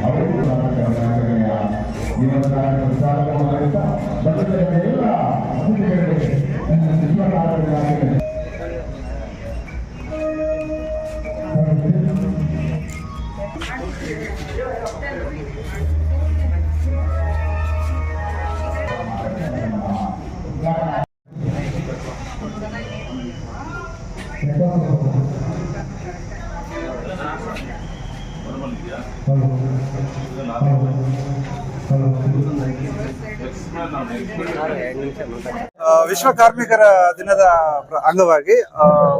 ಅವರು ಕೂಡ ಕರ್ನಾಟಕ ಯುವ ಕಾರ್ಯಕ್ರಮ ಪ್ರಾರಂಭ ಮಾಡಿದ ವಿಶ್ವ ಕಾರ್ಮಿಕರ ದಿನದ ಅಂಗವಾಗಿ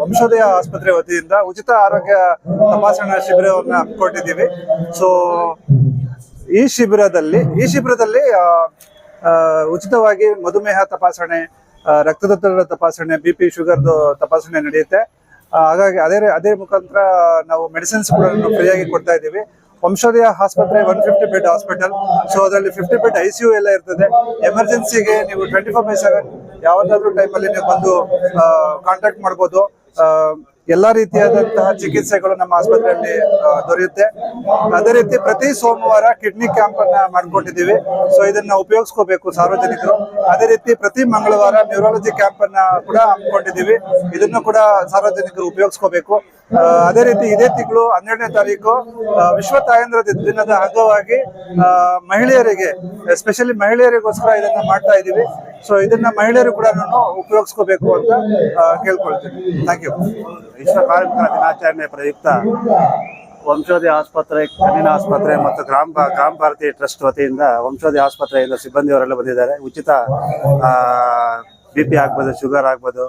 ವಂಶೋದಯ ಆಸ್ಪತ್ರೆ ವತಿಯಿಂದ ಉಚಿತ ಆರೋಗ್ಯ ತಪಾಸಣಾ ಶಿಬಿರವನ್ನು ಹಮ್ಮಿಕೊಂಡಿದ್ದೀವಿ. ಸೊ ಈ ಶಿಬಿರದಲ್ಲಿ ಈ ಶಿಬಿರದಲ್ಲಿ ಉಚಿತವಾಗಿ ಮಧುಮೇಹ ತಪಾಸಣೆ ರಕ್ತದೊತ್ತಡದ ತಪಾಸಣೆ, ಬಿ ಪಿ ಶುಗರ್ದು ತಪಾಸಣೆ ನಡೆಯುತ್ತೆ. ಹಾಗಾಗಿ ಅದೇ ಅದೇ ಮುಖಾಂತರ ನಾವು ಮೆಡಿಸಿನ್ಸ್ ಕೂಡ ಫ್ರೀಯಾಗಿ ಕೊಡ್ತಾ ಇದ್ದೀವಿ. ವಂಶೋದಯ ಆಸ್ಪತ್ರೆ one fifty bed hospital so ಅದರಲ್ಲಿ fifty bed I C U ಎಲ್ಲ ಇರ್ತದೆ. ಎಮರ್ಜೆನ್ಸಿಗೆ ನೀವು ಟ್ವೆಂಟಿ ಫೋರ್ ಬೈ ಸೆವೆನ್ ಯಾವ್ದಾದ್ರು ಟೈಮಲ್ಲಿ ನೀವು ಬಂದು ಕಾಂಟ್ಯಾಕ್ಟ್ ಮಾಡ್ಬೋದು. ಎಲ್ಲಾ ರೀತಿಯಾದಂತಹ ಚಿಕಿತ್ಸೆಗಳು ನಮ್ಮ ಆಸ್ಪತ್ರೆಯಲ್ಲಿ ದೊರೆಯುತ್ತೆ. ಅದೇ ರೀತಿ ಪ್ರತಿ ಸೋಮವಾರ ಕಿಡ್ನಿ ಕ್ಯಾಂಪ್ ಅನ್ನ ಮಾಡ್ಕೊಂಡಿದ್ದೀವಿ. ಸೊ ಇದನ್ನ ಉಪಯೋಗಿಸ್ಕೋಬೇಕು ಸಾರ್ವಜನಿಕರು. ಅದೇ ರೀತಿ ಪ್ರತಿ ಮಂಗಳವಾರ ನ್ಯೂರಾಲಜಿ ಕ್ಯಾಂಪ್ ಅನ್ನ ಕೂಡ ಹಮ್ಮಿಕೊಂಡಿದ್ದೀವಿ. ಇದನ್ನು ಕೂಡ ಸಾರ್ವಜನಿಕರು ಉಪಯೋಗಿಸ್ಕೋಬೇಕು. ಅದೇ ರೀತಿ ಇದೇ ತಿಂಗಳು ಹನ್ನೆರಡನೇ ತಾರೀಕು ವಿಶ್ವ ತಾಯಂದ್ರ ದಿನದ ಅಂಗವಾಗಿ ಮಹಿಳೆಯರಿಗೆ ಎಸ್ಪೆಷಲಿ ಮಹಿಳೆಯರಿಗೋಸ್ಕರ ಇದನ್ನ ಮಾಡ್ತಾ ಇದ್ದೀವಿ ಸೊ ಇದನ್ನ ಮಹಿಳೆಯರು ಕೂಡ ನಾನು ಉಪಯೋಗಿಸ್ಕೋಬೇಕು ಅಂತ ಕೇಳ್ಕೊಳ್ತೀನಿ. ಥ್ಯಾಂಕ್ ಯು ವಿಶ್ವ ಕಾರ್ಮಿಕರ ದಿನಾಚರಣೆ ಪ್ರಯುಕ್ತ ವಂಶೋದಯ ಆಸ್ಪತ್ರೆ, ಕಣ್ಣಿನ ಆಸ್ಪತ್ರೆ ಮತ್ತು ಗ್ರಾಮ ಗ್ರಾಮ ಭಾರತಿ ಟ್ರಸ್ಟ್ ವತಿಯಿಂದ ವಂಶೋದಯ ಆಸ್ಪತ್ರೆಯಿಂದ ಸಿಬ್ಬಂದಿಯವರೆಲ್ಲ ಬಂದಿದ್ದಾರೆ. ಉಚಿತ ಬಿ ಪಿ ಆಗ್ಬೋದು, ಶುಗರ್ ಆಗ್ಬೋದು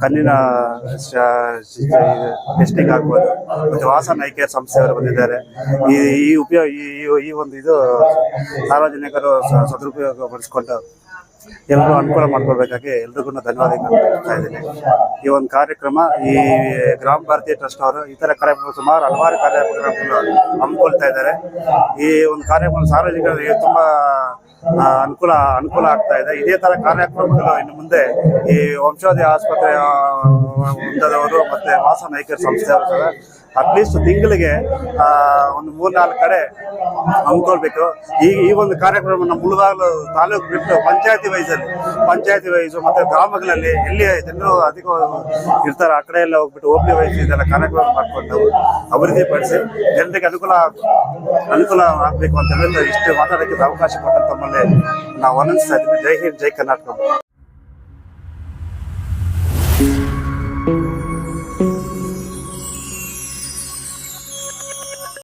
ಕಣ್ಣಿನ ಟೆಸ್ಟಿಂಗ್ ಆಗ್ಬೋದು, ಮತ್ತು ವಾಸನ ಐ ಕೇರ್ ಸಂಸ್ಥೆಯವರು ಬಂದಿದ್ದಾರೆ. ಈ ಈ ಉಪಯೋಗ ಈ, ಈ- ಒಂದು ಇದು ಸಾರ್ವಜನಿಕರು ಸದುಪಯೋಗ ಸದುಪಯೋಗಪಡಿಸ್ಕೊಂಡು ಎಲ್ಲರೂ ಅನುಕೂಲ ಮಾಡ್ಕೊಳ್ಬೇಕಾಗಿ ಎಲ್ರಿಗೂ ಧನ್ಯವಾದಗಳು ಹೇಳ್ತಾ ಇದ್ದೀನಿ. ಈ ಒಂದು ಕಾರ್ಯಕ್ರಮ, ಈ ಗ್ರಾಮ ಭಾರತೀಯ ಟ್ರಸ್ಟ್ ಅವರು ಈ ತರ ಕಾರ್ಯಕ್ರಮ ಸುಮಾರು ಹಲವಾರು ಕಾರ್ಯಕ್ರಮಗಳು ಹಮ್ಮಿಕೊಳ್ತಾ ಇದ್ದಾರೆ. ಈ ಒಂದು ಕಾರ್ಯಕ್ರಮ ಸಾರ್ವಜನಿಕರಿಗೆ ತುಂಬಾ ಅನುಕೂಲ ಅನುಕೂಲ ಆಗ್ತಾ ಇದೆ. ಇದೇ ತರ ಕಾರ್ಯಕ್ರಮಗಳು ಇನ್ನು ಮುಂದೆ ಈ ವಂಶೋದಯ ಆಸ್ಪತ್ರೆ ವೃಂದದವರು ಮತ್ತೆ ವಾಸ ಸಂಸ್ಥೆ ಸಂಸ್ಥೆಯವರು ಸಹ ಅಟ್ಲೀಸ್ಟ್ ತಿಂಗಳಿಗೆ ಒಂದು ಮೂರ್ನಾಲ್ಕು ಕಡೆ ಹಮ್ಮಿಕೊಳ್ಬೇಕು. ಈ ಈ ಒಂದು ಕಾರ್ಯಕ್ರಮವನ್ನು ಮುಳುಗಾಲು ತಾಲೂಕು ಬಿಟ್ಟು ಪಂಚಾಯತಿ ವೈಸಲ್ಲಿ ಪಂಚಾಯತಿ ವೈಸು ಮತ್ತೆ ಗ್ರಾಮಗಳಲ್ಲಿ ಎಲ್ಲಿ ಜನರು ಅಧಿಕ ಇರ್ತಾರೆ ಆ ಕಡೆ ಎಲ್ಲ ಹೋಗ್ಬಿಟ್ಟು ಹೋಬಳಿ ವೈಸ್ ಇದೆಲ್ಲ ಕಾರ್ಯಕ್ರಮ ಮಾಡಿಕೊಂಡು ಅಭಿವೃದ್ಧಿ ಪಡಿಸಿ ಜನರಿಗೆ ಅನುಕೂಲ ಅನುಕೂಲ ಆಗಬೇಕು ಅಂತ ಹೇಳಿದ್ರೆ ಇಷ್ಟು ಮಾತಾಡೋಕ್ಕೆ ಅವಕಾಶ ಕೊಟ್ಟಂತ ತಮ್ಮಲ್ಲಿ ನಾವು ಆನಂದಿಸ್ತಾ ಇದ್ದೀವಿ ಜೈ ಹಿಂದ್, ಜೈ ಕರ್ನಾಟಕ.